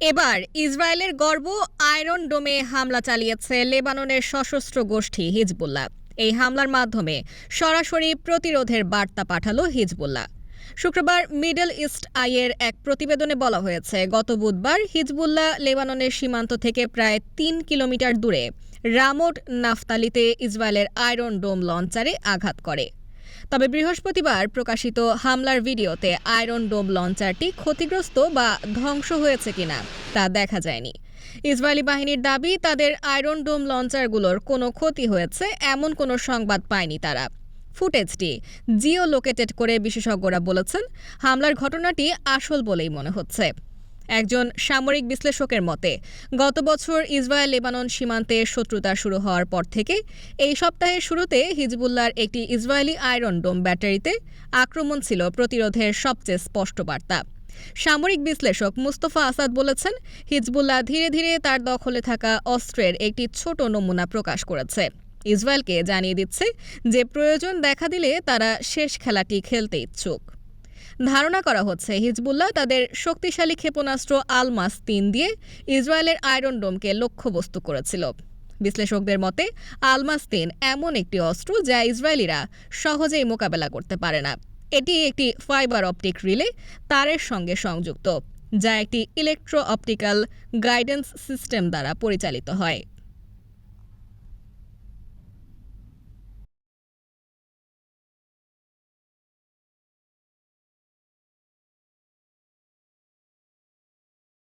এবার ইসরায়েলের গর্ব, আয়রন ডোমে হামলা চালিয়েছে লেবাননের সশস্ত্র গোষ্ঠী হিজবুল্লাহ। এই হামলার মাধ্যমে সরাসরি প্রতিরোধের বার্তা পাঠালো হিজবুল্লাহ। শুক্রবার মিডল ইস্ট আইয়ের এক প্রতিবেদনে বলা হয়েছে, গত বুধবার হিজবুল্লাহ লেবাননের সীমান্ত থেকে প্রায় তিন কিলোমিটার দূরে রামোট নাফতালিতে ইসরায়েলের আয়রন ডোম লঞ্চারে আঘাত করে। তবে বৃহস্পতিবার প্রকাশিত হামলার ভিডিওতে আয়রন ডোম লঞ্চারটি ক্ষতিগ্রস্ত বা ধ্বংস হয়েছে কিনা তা দেখা যায়নি। ইসরায়েলি বাহিনীর দাবি, তাদের আয়রন ডোম লঞ্চারগুলোর কোনো ক্ষতি হয়েছে এমন কোনো সংবাদ পায়নি তারা। ফুটেজটি জিও লোকেটেড করে বিশেষজ্ঞরা বলেছেন, হামলার ঘটনাটি আসল বলেই মনে হচ্ছে। একজন সামরিক বিশ্লেষকের মতে, গত বছর ইসরায়েল লেবানন সীমান্তে শত্রুতা শুরু হওয়ার পর থেকে এই সপ্তাহের শুরুতে হিজবুল্লাহর একটি ইসরায়েলি আয়রন ডোম ব্যাটারিতে আক্রমণ ছিল প্রতিরোধের সবচেয়ে স্পষ্ট বার্তা। সামরিক বিশ্লেষক মুস্তফা আসাদ বলেছেন, হিজবুল্লাহ ধীরে ধীরে তার দখলে থাকা অস্ত্রের একটি ছোট নমুনা প্রকাশ করেছে। ইসরায়েলকে জানিয়ে দিচ্ছে যে, প্রয়োজন দেখা দিলে তারা শেষ খেলাটি খেলতে ইচ্ছুক। ধারণা করা হচ্ছে হিজবুল্লাহ তাদের শক্তিশালী ক্ষেপণাস্ত্র আলমাস তিন দিয়ে ইসরায়েলের আয়রন ডোমকে লক্ষ্যবস্তু করেছিল। বিশ্লেষকদের মতে, আলমাস তিন এমন একটি অস্ত্র যা ইসরায়েলিরা সহজেই মোকাবেলা করতে পারে না। এটি একটি ফাইবার অপটিক রিলে তারের সঙ্গে সংযুক্ত, যা একটি ইলেকট্রো অপটিক্যাল গাইডেন্স সিস্টেম দ্বারা পরিচালিত হয়।